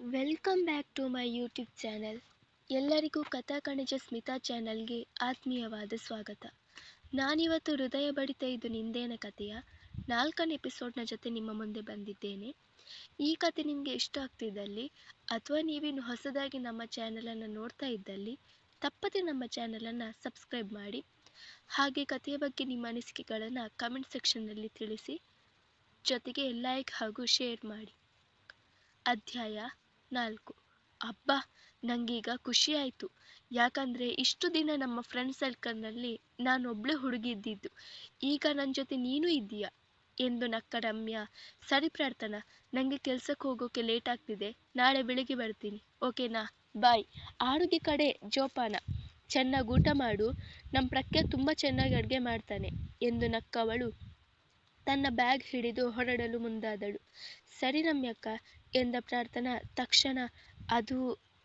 Welcome back to my YouTube channel ಎಲ್ಲರಿಗೂ ಕಥಾ ಕಣಜ ಸ್ಮಿತಾ ಚಾನಲ್ಗೆ ಆತ್ಮೀಯವಾದ ಸ್ವಾಗತ. ನಾನಿವತ್ತು ಹೃದಯ ಬಡಿತ ಇದು ನಿಂದೇನ ಕಥೆಯ ನಾಲ್ಕನೇ ಎಪಿಸೋಡ್ನ ಜೊತೆ ನಿಮ್ಮ ಮುಂದೆ ಬಂದಿದ್ದೇನೆ. ಈ ಕತೆ ನಿಮಗೆ ಇಷ್ಟ ಆಗ್ತಿದ್ದಲ್ಲಿ ಅಥವಾ ನೀವಿನ್ನು ಹೊಸದಾಗಿ ನಮ್ಮ ಚಾನಲನ್ನು ನೋಡ್ತಾ ಇದ್ದಲ್ಲಿ, ತಪ್ಪದೆ ನಮ್ಮ ಚಾನಲನ್ನು ಸಬ್ಸ್ಕ್ರೈಬ್ ಮಾಡಿ. ಹಾಗೆ ಕಥೆಯ ಬಗ್ಗೆ ನಿಮ್ಮ ಅನಿಸಿಕೆಗಳನ್ನು ಕಮೆಂಟ್ ಸೆಕ್ಷನ್ನಲ್ಲಿ ತಿಳಿಸಿ, ಜೊತೆಗೆ ಲೈಕ್ ಹಾಗೂ ಶೇರ್ ಮಾಡಿ. ಅಧ್ಯಾಯ ನಾಲ್ಕು. ಅಬ್ಬಾ, ನಂಗೀಗ ಖುಷಿ ಆಯಿತು ಯಾಕಂದರೆ ಇಷ್ಟು ದಿನ ನಮ್ಮ ಫ್ರೆಂಡ್ ಸರ್ಕಲ್ನಲ್ಲಿ ನಾನೊಬ್ಬಳೇ ಹುಡುಗಿ ಇದ್ದಿದ್ದು ಈಗ ನನ್ನ ಜೊತೆ ನೀನು ಇದ್ದೀಯಾ? ಎಂದು ನಕ್ಕ ರಮ್ಯಾ, ಸರಿ ಪ್ರಾರ್ಥನಾ ನನಗೆ ಕೆಲಸಕ್ಕೆ ಹೋಗೋಕೆ ಲೇಟ್ ಆಗ್ತಿದೆ. ನಾಳೆ ಬೆಳಿಗ್ಗೆ ಬರ್ತೀನಿ. ಓಕೆನಾ ಬಾಯ್ ಆಡುಗೆ ಕಡೆ ಜೋಪಾನ. ಚೆನ್ನಾಗಿ ಊಟ ಮಾಡು. ನಮ್ಮ ಪ್ರಖ್ಯಾ ತುಂಬ ಚೆನ್ನಾಗಿ ಅಡುಗೆ ಮಾಡ್ತಾನೆ, ಎಂದು ನಕ್ಕವಳು ತನ್ನ ಬ್ಯಾಗ್ ಹಿಡಿದು ಹೊರಡಲು ಮುಂದಾದಳು. ಸರಿ ರಮ್ಯಕ್ಕ ಎಂದ ಪ್ರಾರ್ಥನಾ ತಕ್ಷಣ, ಅದು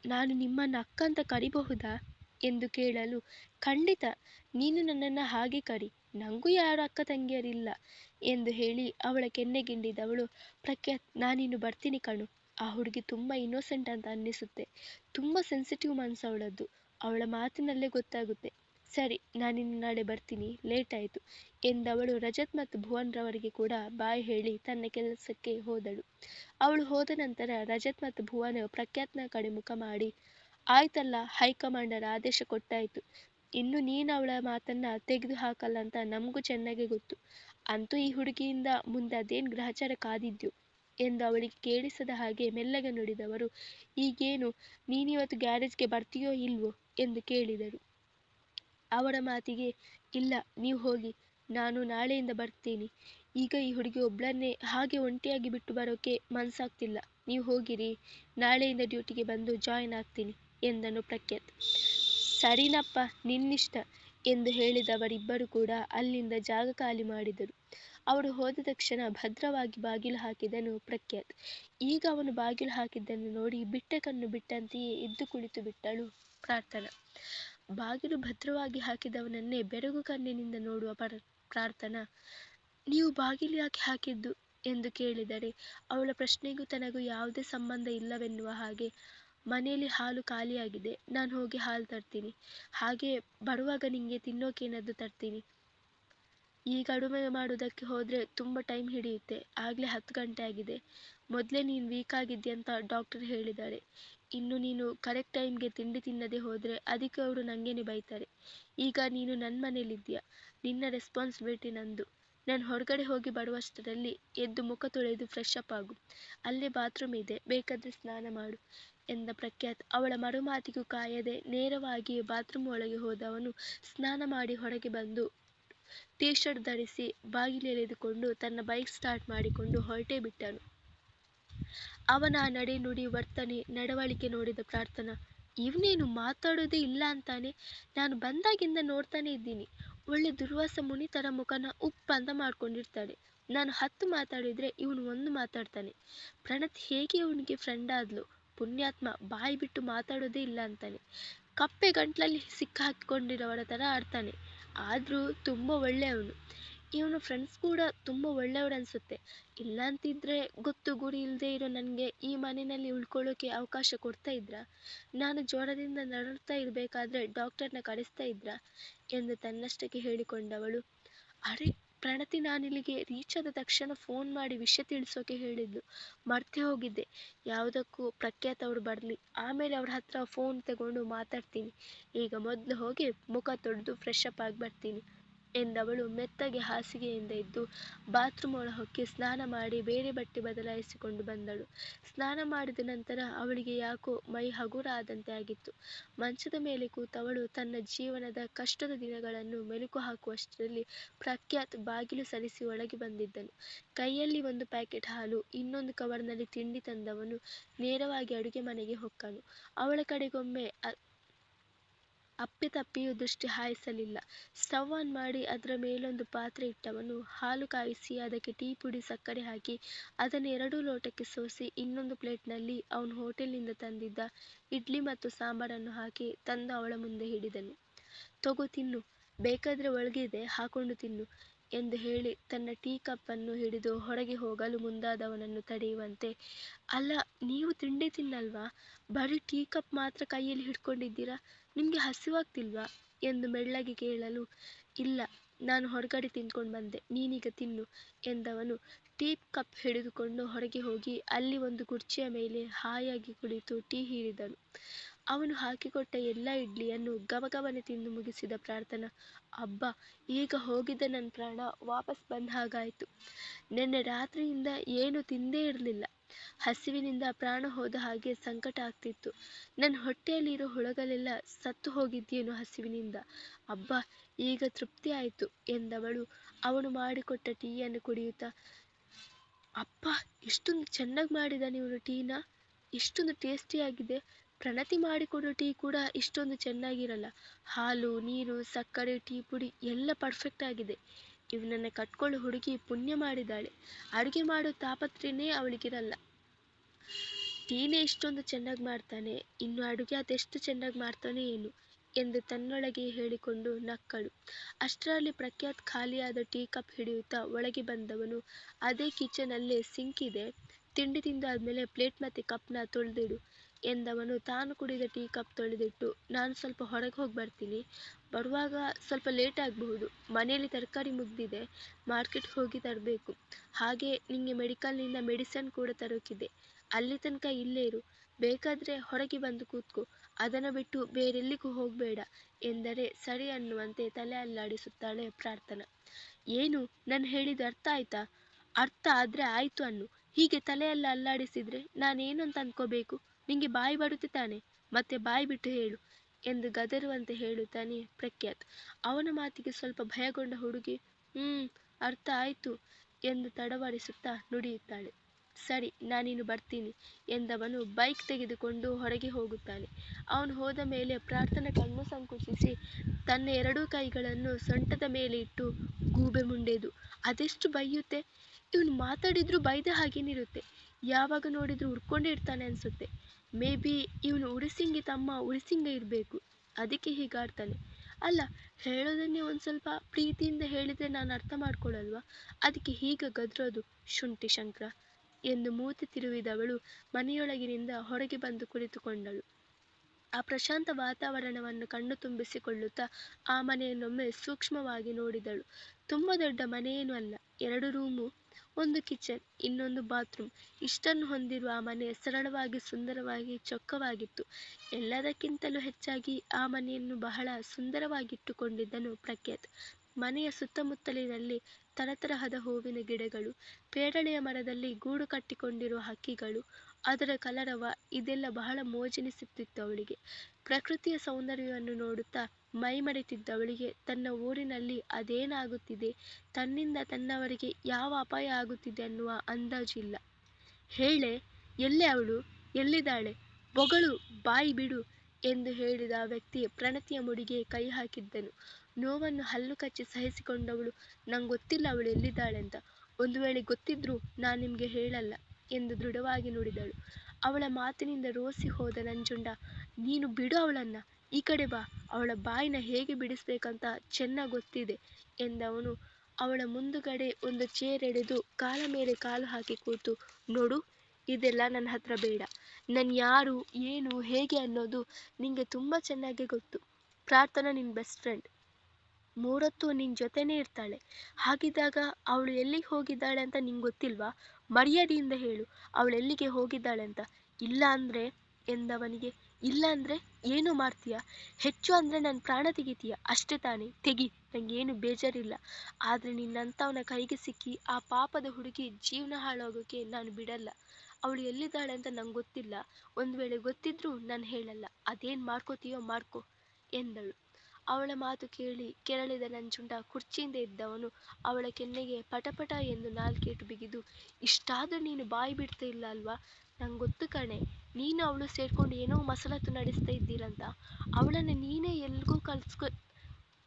ನಾನು ನಿಮ್ಮನ್ನು ಅಕ್ಕ ಅಂತ ಕರಿಬಹುದಾ? ಎಂದು ಕೇಳಲು, ಖಂಡಿತ, ನೀನು ನನ್ನನ್ನು ಹಾಗೆ ಕರಿ ನನಗೂ ಯಾರು ಅಕ್ಕ ತಂಗಿಯರಿಲ್ಲ ಎಂದು ಹೇಳಿ ಅವಳ ಕೆನ್ನೆಗಿಂಡಿದವಳು, ಪ್ರಖ್ಯಾತ್, ನಾನಿನ್ನು ಬರ್ತೀನಿ ಕಣು, ಆ ಹುಡುಗಿ ತುಂಬ ಇನ್ನೋಸೆಂಟ್ ಅಂತ ಅನ್ನಿಸುತ್ತೆ, ತುಂಬ ಸೆನ್ಸಿಟಿವ್ ಮನ್ಸು ಅವಳದ್ದು ಅವಳ ಮಾತಿನಲ್ಲೇ ಗೊತ್ತಾಗುತ್ತೆ. ಸರಿ ನಾನಿನ್ನು ನಾಳೆ ಬರ್ತೀನಿ ಲೇಟ್ ಆಯಿತು ಎಂದವಳು ರಜತ್ ಮತ್ತು ಭುವನ್ರವರಿಗೆ ಕೂಡ ಬಾಯ್ ಹೇಳಿ ತನ್ನ ಕೆಲಸಕ್ಕೆ ಹೋದಳು. ಅವಳು ಹೋದ ನಂತರ ರಜತ್ ಮತ್ತು ಭುವನ್ ಪ್ರಖ್ಯಾತ್ನ ಕಡೆ ಮುಖ ಮಾಡಿ, ಆಯ್ತಲ್ಲ, ಹೈಕಮಾಂಡರ್ ಆದೇಶ ಕೊಟ್ಟಾಯಿತು. ಇನ್ನು ನೀನು ಅವಳ ಮಾತನ್ನ ತೆಗೆದು ಹಾಕಲ್ಲ ಅಂತ ನಮಗೂ ಚೆನ್ನಾಗೇ ಗೊತ್ತು. ಅಂತೂ ಈ ಹುಡುಗಿಯಿಂದ ಮುಂದೆ ಅದೇನು ಗ್ರಹಚಾರ ಕಾದಿದ್ಯೋ? ಎಂದು ಅವಳಿಗೆ ಕೇಳಿಸದ ಹಾಗೆ ಮೆಲ್ಲಗೆ ನುಡಿದವರು, ಈಗೇನು ನೀನಿವತ್ತು ಗ್ಯಾರೇಜ್ಗೆ ಬರ್ತೀಯೋ ಇಲ್ವೋ? ಎಂದು ಕೇಳಿದರು. ಅವರ ಮಾತಿಗೆ, ಇಲ್ಲ, ನೀವು ಹೋಗಿ, ನಾನು ನಾಳೆಯಿಂದ ಬರ್ತೀನಿ. ಈಗ ಈ ಹುಡುಗಿ ಒಬ್ಳನ್ನೇ ಹಾಗೆ ಒಂಟಿಯಾಗಿ ಬಿಟ್ಟು ಬರೋಕೆ ಮನಸ್ಸಾಗ್ತಿಲ್ಲ ನೀವು ಹೋಗಿರಿ, ನಾಳೆಯಿಂದ ಡ್ಯೂಟಿಗೆ ಬಂದು ಜಾಯಿನ್ ಆಗ್ತೀನಿ, ಎಂದನು ಪ್ರಖ್ಯಾತ್. ಸರಿನಪ್ಪ, ನಿನ್ನಿಷ್ಟ, ಎಂದು ಹೇಳಿದವರಿಬ್ಬರು ಕೂಡ ಅಲ್ಲಿಂದ ಜಾಗ ಖಾಲಿ ಮಾಡಿದರು. ಅವರು ಹೋದ ತಕ್ಷಣ ಭದ್ರವಾಗಿ ಬಾಗಿಲು ಹಾಕಿದನು ಪ್ರಖ್ಯಾತ್. ಈಗ ಅವನು ಬಾಗಿಲು ಹಾಕಿದ್ದನ್ನು ನೋಡಿ ಬಿಟ್ಟ ಕಣ್ಣು ಬಿಟ್ಟಂತೆಯೇ ಎದ್ದು ಕುಳಿತು ಬಿಟ್ಟಳು ಪ್ರಾರ್ಥನಾ. ಬಾಗಿಲು ಭದ್ರವಾಗಿ ಹಾಕಿದವನನ್ನೇ ಬೆರಗು ಕಣ್ಣಿನಿಂದ ನೋಡುವ ಪರ, ಪ್ರಾರ್ಥನಾ. ನೀವು ಬಾಗಿಲು ಯಾಕೆ ಹಾಕಿದ್ದು? ಎಂದು ಕೇಳಿದರೆ, ಅವಳ ಪ್ರಶ್ನೆಗೂ ತನಗೂ ಯಾವುದೇ ಸಂಬಂಧ ಇಲ್ಲವೆನ್ನುವ ಹಾಗೆ. ಮನೆಯಲ್ಲಿ ಹಾಲು ಖಾಲಿಯಾಗಿದೆ. ನಾನು ಹೋಗಿ ಹಾಲು ತರ್ತೀನಿ. ಹಾಗೆ ಬರುವಾಗ ನಿಮಗೆ ತಿನ್ನೋಕೆ ಏನಾದರೂ ತರ್ತೀನಿ. ಈಗ ಅಡುಗೆ ಮಾಡೋದಕ್ಕೆ ಹೋದರೆ ತುಂಬ ಟೈಮ್ ಹಿಡಿಯುತ್ತೆ. ಆಗಲೇ ಹತ್ತು ಗಂಟೆ ಆಗಿದೆ. ಮೊದಲೇ ನೀನು ವೀಕ್ ಆಗಿದ್ದೆ ಅಂತ ಡಾಕ್ಟರ್ ಹೇಳಿದ್ದಾರೆ ಇನ್ನು ನೀನು ಕರೆಕ್ಟ್ ಟೈಮ್ಗೆ ತಿಂಡಿ ತಿನ್ನದೆ ಹೋದರೆ ಅದಕ್ಕೆ ಅವರು ನನಗೇನೆ ಬೈತಾರೆ. ಈಗ ನೀನು ನನ್ನ ಮನೇಲಿದ್ದೀಯ? ನಿನ್ನ ರೆಸ್ಪಾನ್ಸಿಬಿಲಿಟಿ ನಂದು. ನಾನು ಹೊರಗಡೆ ಹೋಗಿ ಬರುವಷ್ಟರಲ್ಲಿ ಎದ್ದು ಮುಖ ತೊಳೆದು ಫ್ರೆಶ್ ಅಪ್ ಆಗು. ಅಲ್ಲೇ ಬಾತ್ರೂಮ್ ಇದೆ, ಬೇಕಾದರೆ ಸ್ನಾನ ಮಾಡು ಎಂದ ಪ್ರಖ್ಯಾತ್. ಅವಳ ಮರುಮಾತಿಗೂ ಕಾಯದೆ ನೇರವಾಗಿ ಬಾತ್ರೂಮ್ ಒಳಗೆ ಹೋದವನು ಸ್ನಾನ ಮಾಡಿ ಹೊರಗೆ ಬಂದು ಟೀ ಶರ್ಟ್ ಧರಿಸಿ ಬಾಗಿಲೆಳೆದುಕೊಂಡು ತನ್ನ ಬೈಕ್ ಸ್ಟಾರ್ಟ್ ಮಾಡಿಕೊಂಡು ಹೊರಟೇ ಬಿಟ್ಟನು. ಅವನ ನಡೆ ನುಡಿ ವರ್ತನೆ, ನಡವಳಿಕೆ ನೋಡಿದ ಪ್ರಾರ್ಥನಾ, ಇವನೇನು ಮಾತಾಡೋದೇ ಇಲ್ಲ ಅಂತಾನೆ? ನಾನು ಬಂದಾಗಿಂದ ನೋಡ್ತಾನೆ ಇದ್ದೀನಿ. ಒಳ್ಳೆ ದುರ್ವಾಸ ಮುನಿ ತರ ಮುಖನ ಉಪ್ಪಂದ ಅಂತ ಮಾಡ್ಕೊಂಡಿರ್ತಾಳೆ. ನಾನು ಹತ್ತು ಮಾತಾಡಿದ್ರೆ ಇವನು ಒಂದು ಮಾತಾಡ್ತಾನೆ. ಪ್ರಣತ್ ಹೇಗೆ ಇವನಿಗೆ ಫ್ರೆಂಡ್ ಆದ್ಲು? ಪುಣ್ಯಾತ್ಮ ಬಾಯಿ ಬಿಟ್ಟು ಮಾತಾಡೋದೇ ಇಲ್ಲ ಅಂತಾನೆ. ಕಪ್ಪೆ ಗಂಟ್ಲಲ್ಲಿ ಸಿಕ್ಕ ತರ ಆಡ್ತಾನೆ. ಆದರೂ ತುಂಬ ಒಳ್ಳೆಯವನು. ಇವನು ಫ್ರೆಂಡ್ಸ್ ಕೂಡ ತುಂಬ ಒಳ್ಳೆಯವರು ಅನಿಸುತ್ತೆ ಇಲ್ಲ ಅಂತಿದ್ರೆ ಗೊತ್ತು ಗುರಿ ಇಲ್ಲದೆ ಇರೋ ನನಗೆ ಈ ಮನೆಯಲ್ಲಿ ಉಳ್ಕೊಳ್ಳೋಕೆ ಅವಕಾಶ ಕೊಡ್ತಾ ಇದ್ರಾ? ನಾನು ಜ್ವರದಿಂದ ನರಳ್ತಾ ಇರಬೇಕಾದ್ರೆ ಡಾಕ್ಟರ್ನ ಕರೆಸ್ತಾ ಇದ್ರಾ? ಎಂದು ತನ್ನಷ್ಟಕ್ಕೆ ಹೇಳಿಕೊಂಡವಳು. ಅರೆ ಪ್ರಣತಿ ನಾನಿಲ್ಲಿಗೆ ರೀಚ್ ಆದ ತಕ್ಷಣ ಫೋನ್ ಮಾಡಿ ವಿಷಯ ತಿಳಿಸೋಕೆ ಹೇಳಿದ್ಲು. ಮರ್ತೇ ಹೋಗಿದ್ದೆ. ಯಾವುದಕ್ಕೂ ಪ್ರಖ್ಯಾತ್ ಅವರು ಬರಲಿ. ಆಮೇಲೆ ಅವ್ರ ಹತ್ರ ಫೋನ್ ತಗೊಂಡು ಮಾತಾಡ್ತೀನಿ. ಈಗ ಮೊದಲು ಹೋಗಿ ಮುಖ ತೊಳೆದು ಫ್ರೆಶ್ ಅಪ್ ಆಗಿ ಬರ್ತೀನಿ. ಎಂದವಳು ಮೆತ್ತಗೆ ಹಾಸಿಗೆಯಿಂದ ಎದ್ದು ಬಾತ್ರೂಮ್ ಒಳ ಹೊಕ್ಕಿ ಸ್ನಾನ ಮಾಡಿ ಬೇರೆ ಬಟ್ಟೆ ಬದಲಾಯಿಸಿಕೊಂಡು ಬಂದಳು. ಸ್ನಾನ ಮಾಡಿದ ನಂತರ ಅವಳಿಗೆ ಯಾಕೋ ಮೈ ಹಗುರ ಆದಂತೆ ಆಗಿತ್ತು. ಮಂಚದ ಮೇಲೆ ಕೂತವಳು ತನ್ನ ಜೀವನದ ಕಷ್ಟದ ದಿನಗಳನ್ನು ಮೆಲುಕು ಹಾಕುವಷ್ಟರಲ್ಲಿ ಪ್ರಖ್ಯಾತ್ ಬಾಗಿಲು ಸರಿಸಿ ಒಳಗೆ ಬಂದಿದ್ದನು ಕೈಯಲ್ಲಿ ಒಂದು ಪ್ಯಾಕೆಟ್ ಹಾಲು, ಇನ್ನೊಂದು ಕವರ್ನಲ್ಲಿ ತಿಂಡಿ ತಂದವನು ನೇರವಾಗಿ ಅಡುಗೆ ಮನೆಗೆ ಹೊಕ್ಕನು. ಅವಳ ಕಡೆಗೊಮ್ಮೆ ಅಪ್ಪಿತಪ್ಪಿಯೂ ದೃಷ್ಟಿ ಹಾಯಿಸಲಿಲ್ಲ. ಸ್ಟವ್ ಆನ್ ಮಾಡಿ ಅದರ ಮೇಲೊಂದು ಪಾತ್ರೆ ಇಟ್ಟವನು. ಹಾಲು ಕಾಯಿಸಿ ಅದಕ್ಕೆ ಟೀ ಪುಡಿ ಸಕ್ಕರೆ ಹಾಕಿ ಅದನ್ನು ಎರಡು ಲೋಟಕ್ಕೆ ಸೋಸಿ ಇನ್ನೊಂದು ಪ್ಲೇಟ್ನಲ್ಲಿ ಅವನು ಹೋಟೆಲ್ನಿಂದ ತಂದಿದ್ದ ಇಡ್ಲಿ ಮತ್ತು ಸಾಂಬಾರನ್ನು ಹಾಕಿ ತಂದು ಅವಳ ಮುಂದೆ ಹಿಡಿದನು. ತಗೋ ತಿನ್ನು. ಬೇಕಾದ್ರೆ ಒಳಗಿದೆ ಹಾಕೊಂಡು ತಿನ್ನು. ಎಂದು ಹೇಳಿ ತನ್ನ ಟೀ ಕಪ್ಪನ್ನು ಹಿಡಿದು ಹೊರಗೆ ಹೋಗಲು ಮುಂದಾದವನನ್ನು ತಡೆಯುವಂತೆ. ಅಲ್ಲ, ನೀವು ತಿಂಡಿ ತಿನ್ನಲ್ವಾ? ಬರೀ ಟೀ ಕಪ್ ಮಾತ್ರ ಕೈಯಲ್ಲಿ ಹಿಡ್ಕೊಂಡಿದ್ದೀರಾ? ನಿಮಗೆ ಹಸಿವಾಗ್ತಿಲ್ವಾ? ಎಂದು ಮೆಳ್ಳಗೆ ಕೇಳಲು, ಇಲ್ಲ, ನಾನು ಹೊರಗಡೆ ತಿಂದ್ಕೊಂಡು ಬಂದೆ, ನೀನೀಗ ತಿನ್ನು, ಎಂದವನು ಟೀ ಕಪ್ ಹಿಡಿದುಕೊಂಡು ಹೊರಗೆ ಹೋಗಿ ಅಲ್ಲಿ ಒಂದು ಕುರ್ಚಿಯ ಮೇಲೆ ಹಾಯಾಗಿ ಕುಳಿತು ಟೀ ಹೀರಿದನು. ಅವನು ಹಾಕಿಕೊಟ್ಟ ಎಲ್ಲ ಇಡ್ಲಿಯನ್ನು ಗಬಗಬನೆ ತಿಂದು ಮುಗಿಸಿದ ಪ್ರಾರ್ಥನಾ, ಅಬ್ಬಾ, ಈಗ ಹೋಗಿದ್ದ ನನ್ನ ಪ್ರಾಣ ವಾಪಸ್ ಬಂದ ಹಾಗಾಯಿತು. ನಿನ್ನೆ ರಾತ್ರಿಯಿಂದ ಏನು ತಿಂದೇ ಇರಲಿಲ್ಲ. ಹಸಿವಿನಿಂದ ಪ್ರಾಣ ಹೋದ ಹಾಗೆ ಸಂಕಟ ಆಗ್ತಿತ್ತು. ನನ್ನ ಹೊಟ್ಟೆಯಲ್ಲಿರೋ ಹುಳಗಳೆಲ್ಲ ಸತ್ತು ಹೋಗಿದ್ದೇನು ಹಸಿವಿನಿಂದ. ಅಬ್ಬಾ, ಈಗ ತೃಪ್ತಿ ಆಯಿತು ಎಂದವಳು. ಅವನು ಮಾಡಿಕೊಟ್ಟ ಟೀಯನ್ನು ಕುಡಿಯುತ್ತಾ ಅಪ್ಪ ಇಷ್ಟೊಂದು ಚೆನ್ನಾಗಿ ಮಾಡಿದ ನೀವು ಟೀನ? ಇಷ್ಟೊಂದು ಟೇಸ್ಟಿಯಾಗಿದೆ. ಪ್ರಣತಿ ಮಾಡಿಕೊಡೋ ಟೀ ಕೂಡ ಇಷ್ಟೊಂದು ಚೆನ್ನಾಗಿರಲ್ಲ. ಹಾಲು, ನೀರು, ಸಕ್ಕರೆ, ಟೀ ಪುಡಿ ಎಲ್ಲ ಪರ್ಫೆಕ್ಟ್ ಆಗಿದೆ. ಇವನನ್ನು ಕಟ್ಕೊಳ್ಳೋ ಹುಡುಗಿ ಪುಣ್ಯ ಮಾಡಿದ್ದಾಳೆ ಅಡುಗೆ ಮಾಡೋ ತಾಪತ್ರೆಯೇ ಅವಳಿಗಿರಲ್ಲ. ಟೀನೇ ಇಷ್ಟೊಂದು ಚೆನ್ನಾಗಿ ಮಾಡ್ತಾನೆ. ಇನ್ನು ಅಡುಗೆ ಅದೆಷ್ಟು ಚೆನ್ನಾಗಿ ಮಾಡ್ತಾನೆ ಏನು ಎಂದು ತನ್ನೊಳಗೆ ಹೇಳಿಕೊಂಡು ನಕ್ಕಳು. ಅಷ್ಟರಲ್ಲಿ ಪ್ರಖ್ಯಾತ್ ಖಾಲಿಯಾದ ಟೀ ಕಪ್ ಹಿಡಿಯುತ್ತಾ ಒಳಗೆ ಬಂದವನು. ಅದೇ ಕಿಚನಲ್ಲೇ ಸಿಂಕ್ ಇದೆ. ತಿಂಡಿ ತಿಂದಾದ್ಮೇಲೆ ಪ್ಲೇಟ್ ಮತ್ತು ಕಪ್ನ ತೊಳೆದಿಡು. ಎಂದವನು ತಾನು ಕುಡಿದ ಟೀ ಕಪ್ ತೊಳೆದಿಟ್ಟು, ನಾನು ಸ್ವಲ್ಪ ಹೊರಗೆ ಹೋಗಿ ಬರ್ತೀನಿ. ಬರುವಾಗ ಸ್ವಲ್ಪ ಲೇಟ್ ಆಗಬಹುದು. ಮನೆಯಲ್ಲಿ ತರಕಾರಿ ಮುಗ್ದಿದೆ. ಮಾರ್ಕೆಟ್ ಹೋಗಿ ತರಬೇಕು. ಹಾಗೆ ನಿಮಗೆ ಮೆಡಿಕಲ್ನಿಂದ ಮೆಡಿಸನ್ ಕೂಡ ತರೋಕ್ಕಿದೆ ಅಲ್ಲಿ ತನಕ ಇಲ್ಲೇ ಇರು. ಬೇಕಾದರೆ ಹೊರಗೆ ಬಂದು ಕೂತ್ಕೋ. ಅದನ್ನು ಬಿಟ್ಟು ಬೇರೆಲ್ಲಿಗೂ ಹೋಗಬೇಡ ಎಂದರೆ ಸರಿ ಅನ್ನುವಂತೆ ತಲೆ ಅಲ್ಲಾಡಿಸುತ್ತಾಳೆ ಪ್ರಾರ್ಥನಾ. ಏನು? ನಾನು ಹೇಳಿದ ಅರ್ಥ ಆಯ್ತಾ? ಅರ್ಥ ಆದರೆ ಆಯಿತು ಅನ್ನು. ಹೀಗೆ ತಲೆಯಲ್ಲಿ ಅಲ್ಲಾಡಿಸಿದ್ರೆ ನಾನೇನಂತ ಅಂದ್ಕೋಬೇಕು ನಿಂಗೆ ಬಾಯಿ ಬರುತ್ತೆ ತಾನೆ. ಮತ್ತೆ ಬಾಯಿ ಬಿಟ್ಟು ಹೇಳು ಎಂದು ಗದರುವಂತೆ ಹೇಳುತ್ತಾನೆ ಪ್ರಖ್ಯಾತ್. ಅವನ ಮಾತಿಗೆ ಸ್ವಲ್ಪ ಭಯಗೊಂಡ ಹುಡುಗಿ, ಹ್ಮ್, ಅರ್ಥ ಆಯ್ತು ಎಂದು ತಡವಾಡಿಸುತ್ತಾ ನುಡಿಯುತ್ತಾಳೆ. ಸರಿ, ನಾನಿನ್ನು ಬರ್ತೀನಿ ಎಂದವನು ಬೈಕ್ ತೆಗೆದುಕೊಂಡು ಹೊರಗೆ ಹೋಗುತ್ತಾನೆ. ಅವನು ಹೋದ ಮೇಲೆ ಪ್ರಾರ್ಥನೆ ಕಣ್ಣು ಸಂಕುಚಿಸಿ ತನ್ನ ಎರಡೂ ಕೈಗಳನ್ನು ಸೊಂಟದ ಮೇಲೆ ಇಟ್ಟು ಗೂಬೆ ಮುಂಡೆದು, ಅದೆಷ್ಟು ಬೈಯುತ್ತೆ? ಇವನು ಮಾತಾಡಿದ್ರು ಬೈದ ಹಾಗೇನಿರುತ್ತೆ. ಯಾವಾಗ ನೋಡಿದ್ರು ಉಡ್ಕೊಂಡೇ ಇರ್ತಾನೆ ಅನ್ಸುತ್ತೆ. ಮೇ ಬಿ ಇವನು ಉರಿಸಿಂಗಿ ತಮ್ಮ ಉರಿಸಿಂಗ ಇರಬೇಕು. ಅದಕ್ಕೆ ಹೀಗಾಡ್ತಾನೆ. ಅಲ್ಲ, ಹೇಳೋದನ್ನೇ ಒಂದು ಸ್ವಲ್ಪ ಪ್ರೀತಿಯಿಂದ ಹೇಳಿದ್ರೆ ನಾನು ಅರ್ಥ ಮಾಡ್ಕೊಳ್ಳಲ್ವಾ ಅದಕ್ಕೆ ಹೀಗ ಗದ್ರೋದು, ಶುಂಠಿ ಶಂಕರ ಎಂದು ಮೂತಿ ತಿರುವಿದವಳು ಮನೆಯೊಳಗಿನಿಂದ ಹೊರಗೆ ಬಂದು ಕುಳಿತುಕೊಂಡಳು. ಆ ಪ್ರಶಾಂತ ವಾತಾವರಣವನ್ನು ಕಣ್ಣು ತುಂಬಿಸಿಕೊಳ್ಳುತ್ತಾ ಆ ಮನೆಯನ್ನೊಮ್ಮೆ ಸೂಕ್ಷ್ಮವಾಗಿ ನೋಡಿದಳು. ತುಂಬ ದೊಡ್ಡ ಮನೆಯೇನೂ ಅಲ್ಲ. ಎರಡು ರೂಮು ಒಂದು ಕಿಚನ್, ಇನ್ನೊಂದು ಬಾತ್ರೂಮ್. ಇಷ್ಟನ್ನು ಹೊಂದಿರುವ ಆ ಮನೆ ಸರಳವಾಗಿ, ಸುಂದರವಾಗಿ, ಚೊಕ್ಕವಾಗಿತ್ತು. ಎಲ್ಲದಕ್ಕಿಂತಲೂ ಹೆಚ್ಚಾಗಿ ಆ ಮನೆಯನ್ನು ಬಹಳ ಸುಂದರವಾಗಿಟ್ಟುಕೊಂಡಿದ್ದನು ಪ್ರಖ್ಯಾತ್. ಮನೆಯ ಸುತ್ತಮುತ್ತಲಿನಲ್ಲಿ ತರತರಹದ ಹೂವಿನ ಗಿಡಗಳು ಪೇರಳೆಯ ಮರದಲ್ಲಿ ಗೂಡು ಕಟ್ಟಿಕೊಂಡಿರುವ ಹಕ್ಕಿಗಳು, ಅದರ ಕಲರವ ಇದೆಲ್ಲ ಬಹಳ ಮೋಜೆನಿಸುತ್ತಿತ್ತು ಅವಳಿಗೆ. ಪ್ರಕೃತಿಯ ಸೌಂದರ್ಯವನ್ನು ನೋಡುತ್ತಾ ಮೈಮರೆತಿದ್ದವಳಿಗೆ ತನ್ನ ಊರಿನಲ್ಲಿ ಅದೇನಾಗುತ್ತಿದೆ? ತನ್ನಿಂದ ತನ್ನವರಿಗೆ ಯಾವ ಅಪಾಯ ಆಗುತ್ತಿದೆ ಅನ್ನುವ ಅಂದಾಜಿಲ್ಲ ಹೇಳೆ, ಎಲ್ಲೆ ಅವಳು? ಎಲ್ಲಿದ್ದಾಳೆ? ಬೊಗಳು, ಬಾಯಿ ಬಿಡು ಎಂದು ಹೇಳಿದ ವ್ಯಕ್ತಿ ಪ್ರಣತಿಯ ಮುಡಿಗೆ ಕೈ ಹಾಕಿದ್ದನು. ನೋವನ್ನು ಹಲ್ಲು ಕಚ್ಚಿ ಸಹಿಸಿಕೊಂಡವಳು ನಂಗೊತ್ತಿಲ್ಲ ಗೊತ್ತಿಲ್ಲ ಅವಳು ಎಲ್ಲಿದ್ದಾಳೆ ಅಂತ. ಒಂದು ವೇಳೆ ಗೊತ್ತಿದ್ರೂ ನಾನು ನಿಮಗೆ ಹೇಳಲ್ಲ ಎಂದು ದೃಢವಾಗಿ ನುಡಿದಳು. ಅವಳ ಮಾತಿನಿಂದ ರೋಸಿ ಹೋದ ನಂಜುಂಡ, ನೀನು ಬಿಡು ಅವಳನ್ನ. ಈ ಕಡೆ ಬಾ, ಅವಳ ಬಾಯಿನ ಹೇಗೆ ಬಿಡಿಸ್ಬೇಕಂತ ಚೆನ್ನಾಗಿ ಗೊತ್ತಿದೆ ಎಂದವನು. ಅವಳ ಮುಂದುಗಡೆ ಒಂದು ಚೇರ್ ಎಳೆದು ಕಾಲ ಮೇಲೆ ಕಾಲು ಹಾಕಿ ಕೂತು, ನೋಡು, ಇದೆಲ್ಲ ನನ್ನ ಹತ್ರ ಬೇಡ. ನಾನು ಯಾರು, ಏನು, ಹೇಗೆ ಅನ್ನೋದು ನಿಂಗೆ ತುಂಬಾ ಚೆನ್ನಾಗಿ ಗೊತ್ತು. ಪ್ರಾರ್ಥನಾ ನಿನ್ ಬೆಸ್ಟ್ ಫ್ರೆಂಡ್ ಮೂರೊತ್ತು ನಿನ್ ಜೊತೆನೆ ಇರ್ತಾಳೆ. ಹಾಗಿದ್ದಾಗ ಅವಳು ಎಲ್ಲಿಗೆ ಹೋಗಿದ್ದಾಳೆ ಅಂತ ನಿಂಗೆ ಗೊತ್ತಿಲ್ವಾ? ಮರ್ಯಾದೆಯಿಂದ ಹೇಳು, ಅವಳು ಎಲ್ಲಿಗೆ ಹೋಗಿದ್ದಾಳೆ ಅಂತ. ಇಲ್ಲ ಅಂದ್ರೆ, ಎಂದವನಿಗೆ ಇಲ್ಲ ಅಂದ್ರೆ ಏನು ಮಾಡ್ತೀಯ? ಹೆಚ್ಚು ಅಂದರೆ ನನ್ನ ಪ್ರಾಣ ತೆಗಿತೀಯ? ಅಷ್ಟೇ ತಾನೇ. ತೆಗಿ. ನನಗೇನು ಬೇಜಾರಿಲ್ಲ. ಆದರೆ ನಿನ್ನಂಥವನ ಕೈಗೆ ಸಿಕ್ಕಿ ಆ ಪಾಪದ ಹುಡುಗಿ ಜೀವನ ಹಾಳಾಗೋಕೆ ನಾನು ಬಿಡಲ್ಲ. ಅವಳು ಎಲ್ಲಿದ್ದಾಳೆ ಅಂತ ನಂಗೆ ಗೊತ್ತಿಲ್ಲ. ಒಂದು ವೇಳೆ ಗೊತ್ತಿದ್ರೂ ನಾನು ಹೇಳಲ್ಲ. ಅದೇನು ಮಾಡ್ಕೋತೀಯೋ ಮಾಡ್ಕೋ ಎಂದಳು. ಅವಳ ಮಾತು ಕೇಳಿ ಕೆರಳಿದ ನಂಜುಂಡ ಕುರ್ಚಿಯಿಂದ ಇದ್ದವನು ಅವಳ ಕೆನ್ನೆಗೆ ಪಟಪಟ ಎಂದು ನಾಲ್ಕೇಟು ಬಿಗಿದು, ಇಷ್ಟಾದರೂ ನೀನು ಬಾಯಿ ಬಿಡ್ತಾ ಇಲ್ಲ ಅಲ್ವಾ? ನಂಗೆ ಗೊತ್ತು ಕಣೆ. ನೀನು ಅವಳು ಸೇರ್ಕೊಂಡು ಏನೋ ಮಸಲತ್ತು ನಡೆಸ್ತಾ ಇದ್ದೀರಂತ ಅವಳನ್ನು ನೀನೇ ಎಲ್ರಿಗೂ ಕಲ್ಸ್ಕೊ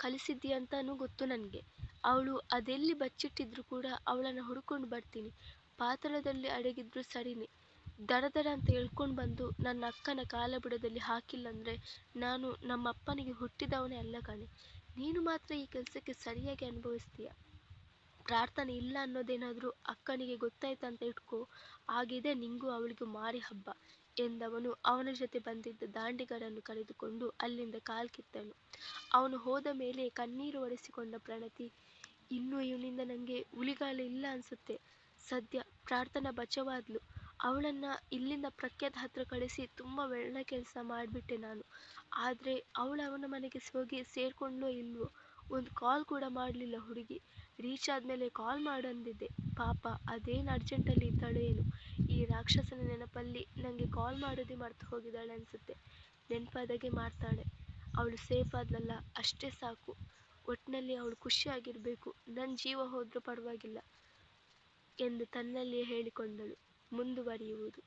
ಕಲಿಸಿದ್ದೀಯಂತನೂ ಗೊತ್ತು ನನಗೆ. ಅವಳು ಅದೆಲ್ಲಿ ಬಚ್ಚಿಟ್ಟಿದ್ರು ಕೂಡ ಅವಳನ್ನು ಹುಡ್ಕೊಂಡು ಬರ್ತೀನಿ. ಪಾತಾಳದಲ್ಲಿ ಅಡಗಿದ್ರು ಸರಿನೇ. ದರ ದಡ ಅಂತ ಎಳ್ಕೊಂಡು ಬಂದು ನನ್ನ ಅಕ್ಕನ ಕಾಲಬುಡದಲ್ಲಿ ಹಾಕಿಲ್ಲಂದ್ರೆ ನಾನು ನಮ್ಮ ಅಪ್ಪನಿಗೆ ಹುಟ್ಟಿದವನೇ ಅಲ್ಲ ಕಣೆ. ನೀನು ಮಾತ್ರ ಈ ಕೆಲಸಕ್ಕೆ ಸರಿಯಾಗಿ ಅನುಭವಿಸ್ತೀಯ? ಪ್ರಾರ್ಥನೆ ಇಲ್ಲ ಅನ್ನೋದೇನಾದರೂ ಅಕ್ಕನಿಗೆ ಗೊತ್ತಾಯ್ತಂತ ಇಟ್ಕೋ. ಆಗಿದೆ ನಿಂಗೂ ಅವಳಿಗೂ ಮಾರಿ ಹಬ್ಬ. ಎಂದವನು ಅವನ ಜೊತೆ ಬಂದಿದ್ದ ದಾಂಡಿಗರನ್ನು ಕರೆದುಕೊಂಡು ಅಲ್ಲಿಂದ ಕಾಲ್ಕಿತ್ತನು ಅವನು ಹೋದ ಮೇಲೆ ಕಣ್ಣೀರು ಒರೆಸಿಕೊಂಡ ಪ್ರಣತಿ, ಇನ್ನು ಇವನಿಂದ ನನಗೆ ಉಳಿಗಾಲ ಇಲ್ಲ ಅನ್ಸುತ್ತೆ. ಸದ್ಯ ಪ್ರಾರ್ಥನಾ ಬಚಾವಾದ್ಲು ಅವಳನ್ನ ಇಲ್ಲಿಂದ ಪ್ರಖ್ಯಾತ ಹತ್ರ ಕಳಿಸಿ ತುಂಬ ಒಳ್ಳೆ ಕೆಲಸ ಮಾಡಿಬಿಟ್ಟೆ ನಾನು. ಆದ್ರೆ ಅವಳು ಅವನ ಮನೆಗೆ ಹೋಗಿ ಸೇರ್ಕೊಂಡ್ಲೋ ಇಲ್ವೋ? ಒಂದು ಕಾಲ್ ಕೂಡ ಮಾಡಲಿಲ್ಲ ಹುಡುಗಿ. ರೀಚ್ ಆದ್ಮೇಲೆ ಕಾಲ್ ಮಾಡಂದಿದ್ದೆ. ಪಾಪ ಅದೇನು ಅರ್ಜೆಂಟಲ್ಲಿ ಇದ್ದಾಳೋ ಏನು ಈ ರಾಕ್ಷಸನ ನೆನಪಲ್ಲಿ ನನಗೆ ಕಾಲ್ ಮಾಡೋದೇ ಮರ್ತು ಹೋಗಿದ್ದಾಳೆ ಅನಿಸುತ್ತೆ. ನೆನಪಾದಾಗೆ ಮಾಡ್ತಾಳೆ. ಅವಳು ಸೇಫ್ ಆದ್ಲಲ್ಲ, ಅಷ್ಟೇ ಸಾಕು. ಒಟ್ಟಿನಲ್ಲಿ ಅವಳು ಖುಷಿಯಾಗಿರಬೇಕು. ನನ್ನ ಜೀವ ಹೋದರೂ ಪರವಾಗಿಲ್ಲ ಎಂದು ತನ್ನಲ್ಲಿಯೇ ಹೇಳಿಕೊಂಡಳು. ಮುಂದುವರಿಯುವುದು.